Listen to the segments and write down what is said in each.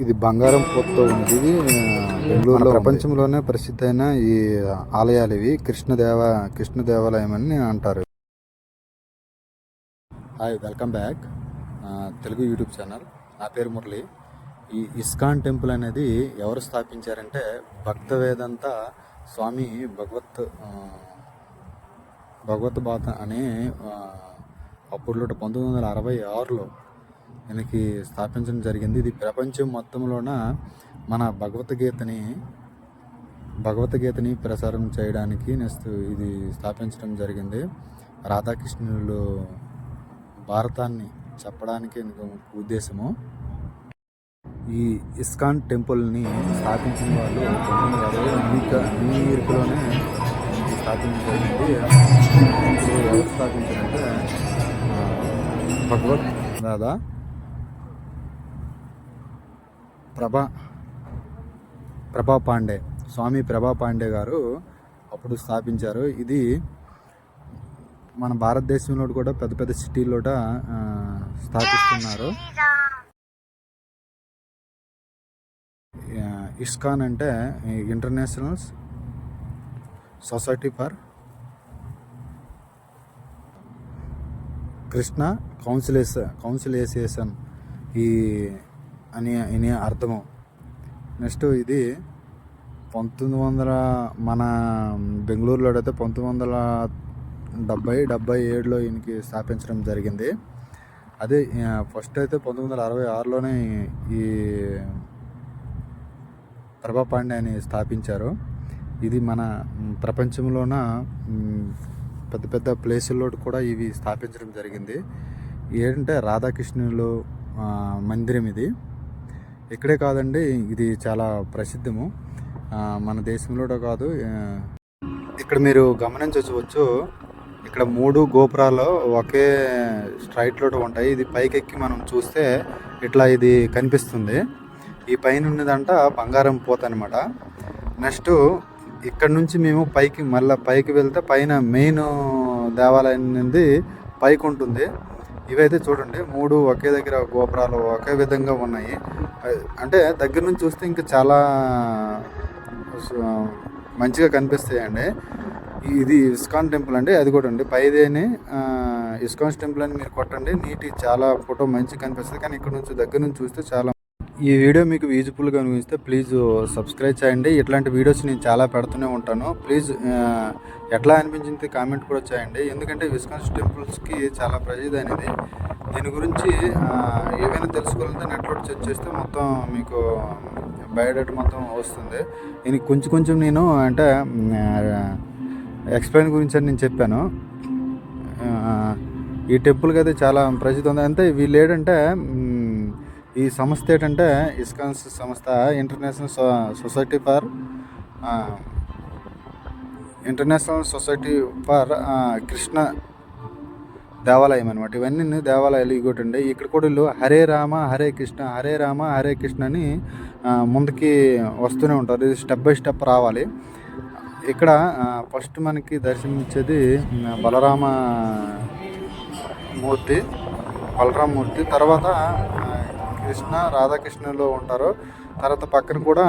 ఇది బంగారం పొత్తు ఉంది. బెంగళూరులో ప్రపంచంలోనే ప్రసిద్ధ అయిన ఈ ఆలయాలు ఇవి. కృష్ణదేవ కృష్ణ దేవాలయం అని అంటారు. Hi welcome back Telugu YouTube channel. నా పేరు మురళి. ఈ ఇస్కాన్ టెంపుల్ అనేది ఎవరు స్థాపించారంటే భక్త వేదాంత స్వామి భగవత్ భగవత్ బాత అనే ఆ, అప్పుడులో పంతొమ్మిది వందల అరవై ఆరులో ఈయనకి స్థాపించడం జరిగింది. ఇది ప్రపంచం మొత్తంలోన మన భగవద్గీతని భగవద్గీతని ప్రసారం చేయడానికి నెక్స్ట్ ఇది స్థాపించడం జరిగింది. రాధాకృష్ణులు భారతాన్ని చెప్పడానికి ఉద్దేశము? ఈ ఇస్కాన్ టెంపుల్ని స్థాపించిన వాళ్ళు పంతొమ్మిది న్యూయార్క్లోనే స్థాపించడం జరిగింది. ఎవరు స్థాపించారంటే భగవద్ దాదా ప్రభా ప్రభా పాండే స్వామి ప్రభా పాండే గారు అప్పుడు స్థాపించారు. ఇది మన భారతదేశంలో కూడా పెద్ద పెద్ద సిటీల్లో స్థాపిస్తున్నారు. ఇస్కాన్ అంటే international society for Krishna consciousness consciousness ఈ అని అని అర్థము. నెక్స్ట్ ఇది పంతొమ్మిది వందల మన బెంగళూరులో అయితే పంతొమ్మిది వందల డెబ్బై డెబ్బై ఏడులో ఈయనకి స్థాపించడం జరిగింది. అదే ఫస్ట్ అయితే పంతొమ్మిది వందల అరవై ఆరులోనే ఈ ప్రభా పాండే అని స్థాపించారు. ఇది మన ప్రపంచంలోన పెద్ద పెద్ద ప్లేసుల్లో కూడా ఇవి స్థాపించడం జరిగింది. ఏంటంటే రాధాకృష్ణులు మందిరం ఇది. ఇక్కడే కాదండి ఇది చాలా ప్రసిద్ధము. మన దేశంలో కాదు ఇక్కడ మీరు గమనించవచ్చు ఇక్కడ మూడు గోపురాలు ఒకే స్ట్రైట్లో ఉంటాయి. ఇది పైకెక్కి మనం చూస్తే ఇట్లా ఇది కనిపిస్తుంది. ఈ పైన ఉన్నదంట బంగారం పోత అనమాట నెక్స్ట్ ఇక్కడ నుంచి మేము పైకి మళ్ళీ పైకి వెళ్తే పైన మెయిన్ దేవాలయం నుండి పైకి ఉంటుంది ఇవైతే చూడండి మూడు ఒకే దగ్గర గోపురాలు ఒకే విధంగా ఉన్నాయి. అంటే దగ్గర నుంచి చూస్తే ఇంకా చాలా మంచిగా కనిపిస్తాయండి. ఇది ఇస్కాన్ టెంపుల్ అండి అది కూడా అండి. పైదేని ఇస్కాన్ టెంపుల్ అని మీరు కొట్టండి నీటి చాలా ఫోటో మంచిగా కనిపిస్తుంది. కానీ ఇక్కడ నుంచి దగ్గర నుంచి చూస్తే చాలా ఈ వీడియో మీకు యూజ్ఫుల్గా అనిపిస్తే ప్లీజ్ సబ్స్క్రైబ్ చేయండి. ఇట్లాంటి వీడియోస్ నేను చాలా పెడుతూనే ఉంటాను. ప్లీజ్ ఎట్లా అనిపించింది కామెంట్ కూడా చేయండి. ఎందుకంటే విస్కాన్స్ టెంపుల్స్కి చాలా ప్రసిద్ధి అనేది. దీని గురించి ఏమైనా తెలుసుకోవాలంటే నెట్లో సెర్చ్ చేస్తే మొత్తం మీకు బయోడేటా మొత్తం వస్తుంది. దీనికి కొంచెం కొంచెం నేను అంటే ఎక్స్ప్లెయిన్ గురించి అని నేను చెప్పాను. ఈ టెంపుల్కి అయితే చాలా ప్రసిద్ధి ఉంది. అంటే వీళ్ళు ఏంటంటే ఈ సంస్థ ఏంటంటే ఇస్కాన్స్ సంస్థ international society for international society for Krishna దేవాలయం అనమాట ఇవన్నీ దేవాలయాలు ఇగోటి ఉండే. ఇక్కడ కూడా వీళ్ళు హరే రామ హరే కృష్ణ హరే రామ హరే కృష్ణ అని ముందుకి వస్తూనే ఉంటారు. ఇది స్టెప్ బై స్టెప్ రావాలి. ఇక్కడ ఫస్ట్ మనకి దర్శనమిచ్చేది బలరామ మూర్తి బలరామ మూర్తి. తర్వాత కృష్ణ రాధాకృష్ణలో ఉంటారు. తర్వాత పక్కన కూడా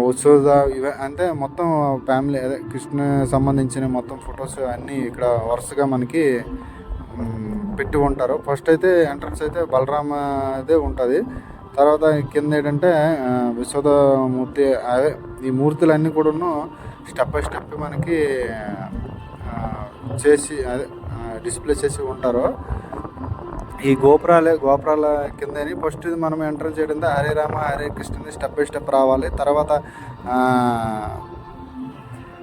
వసోద ఇవే అంటే మొత్తం ఫ్యామిలీ అదే కృష్ణ సంబంధించిన మొత్తం ఫొటోస్ అన్నీ ఇక్కడ వరుసగా మనకి పెట్టి ఉంటారు. ఫస్ట్ అయితే ఎంట్రన్స్ అయితే బలరామ అదే ఉంటుంది. తర్వాత కింద ఏంటంటే ఆ, విశ్వదమూర్తి అదే ఈ మూర్తులన్నీ కూడాను స్టెప్ బై స్టెప్ మనకి చేసి అదే డిస్ప్లే చేసి ఉంటారు. ఈ గోపురాలే గోపురాల కిందని ఫస్ట్ ఇది మనం ఎంటర్ చేయడం హరే రామ హరే కృష్ణని స్టెప్ బై స్టెప్ రావాలి. తర్వాత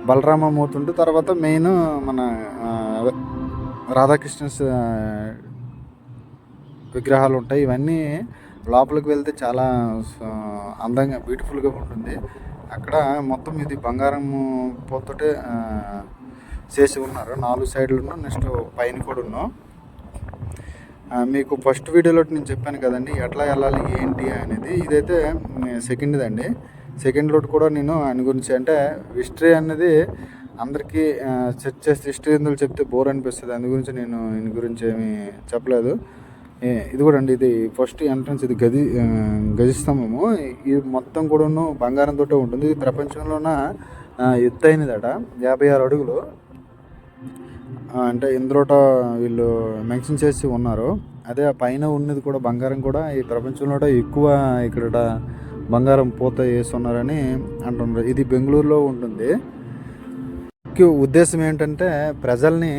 బలరామ మూర్తి ఉంటే తర్వాత మెయిన్ మన రాధాకృష్ణ విగ్రహాలు ఉంటాయి. ఇవన్నీ లోపలికి వెళ్తే చాలా అందంగా బ్యూటిఫుల్గా ఉంటుంది. అక్కడ మొత్తం ఇది బంగారం పోతుంటే చేసి ఉన్నారు. నాలుగు సైడ్లు నెక్స్ట్ పైన కూడా ఉన్నాం. మీకు ఫస్ట్ వీడియోలో నేను చెప్పాను కదండి ఎట్లా వెళ్ళాలి ఏంటి అనేది. ఇదైతే సెకండ్ది అండి సెకండ్ లోట్ కూడా నేను ఆయన గురించి అంటే హిస్టరీ అనేది అందరికీ సెర్చ్ చేస్తే హిస్టరీ ఎందుకు చెప్తే బోర్ అనిపిస్తుంది. అందు గురించి నేను దీని గురించి ఏమీ చెప్పలేదు. ఏ- ఇది కూడా అండి ఇది ఫస్ట్ ఎంట్రన్స్ ఇది గది ఆ, గజస్తంభము ఇది మొత్తం కూడాను బంగారంతో ఉంటుంది. ఇది ప్రపంచంలోన ఎత్తైనదట యాభై ఆరు అడుగులు. అంటే ఇందులోట వీళ్ళు మెన్షన్ చేసి ఉన్నారు. అదే ఆ పైన ఉన్నది కూడా బంగారం కూడా ఈ ప్రపంచంలో ఎక్కువ ఇక్కడ బంగారం పూత వేస్తున్నారని అంటున్నారు. ఇది బెంగళూరులో ఉంటుంది. ముఖ్య ఉద్దేశం ఏంటంటే ప్రజల్ని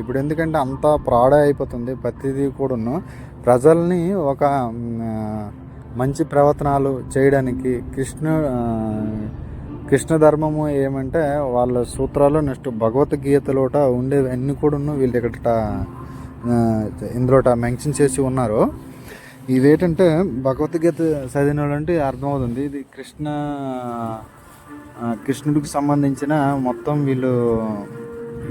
ఇప్పుడు ఎందుకంటే అంతా ప్రాడ అయిపోతుంది ప్రతిదీ కూడాను. ప్రజల్ని ఒక మంచి ప్రవర్తనాలు చేయడానికి కృష్ణ కృష్ణ ధర్మము ఏమంటే వాళ్ళ సూత్రాలు నెక్స్ట్ భగవద్గీతలోట ఉండేవి అన్నీ కూడాను వీళ్ళు ఇక్కడ ఇందులోట మెన్షన్ చేసి ఉన్నారు. ఇదేంటంటే భగవద్గీత చదివిన వాళ్ళంటే అర్థమవుతుంది. ఇది కృష్ణ కృష్ణుడికి సంబంధించిన మొత్తం వీళ్ళు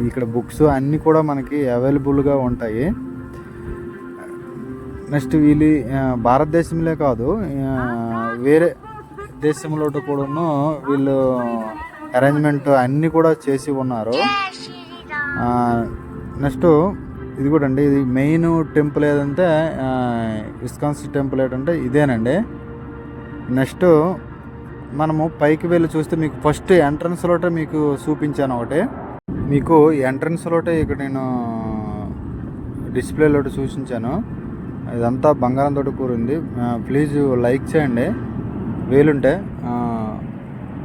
ఇక్కడ బుక్స్ అన్నీ కూడా మనకి అవైలబుల్గా ఉంటాయి. నెక్స్ట్ వీళ్ళు భారతదేశంలో కాదు వేరే ఉద్దేశంలో కూడాను వీళ్ళు అరేంజ్మెంట్ అన్నీ కూడా చేసి ఉన్నారు. నెక్స్ట్ ఇది కూడా అండి ఇది మెయిన్ టెంపుల్ ఏదంటే ఇస్కాన్స్ టెంపుల్ ఏంటంటే ఇదేనండి. నెక్స్ట్ మనము పైకి వెళ్ళి చూస్తే మీకు ఫస్ట్ ఎంట్రన్స్లోటే మీకు చూపించాను ఒకటి. మీకు ఎంట్రన్స్లోటే ఇక్కడ నేను డిస్ప్లేలో చూపించాను ఇదంతా బంగారంతో కూరింది ప్లీజ్ లైక్ చేయండి. వీలుంటే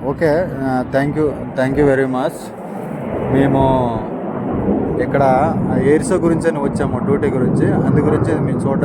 okay thank you thank you very much మేము ఇక్కడ ఎయిర్సో గురించి అని వచ్చాము డ్యూటీ గురించి. అందు గురించి మేము చూడటం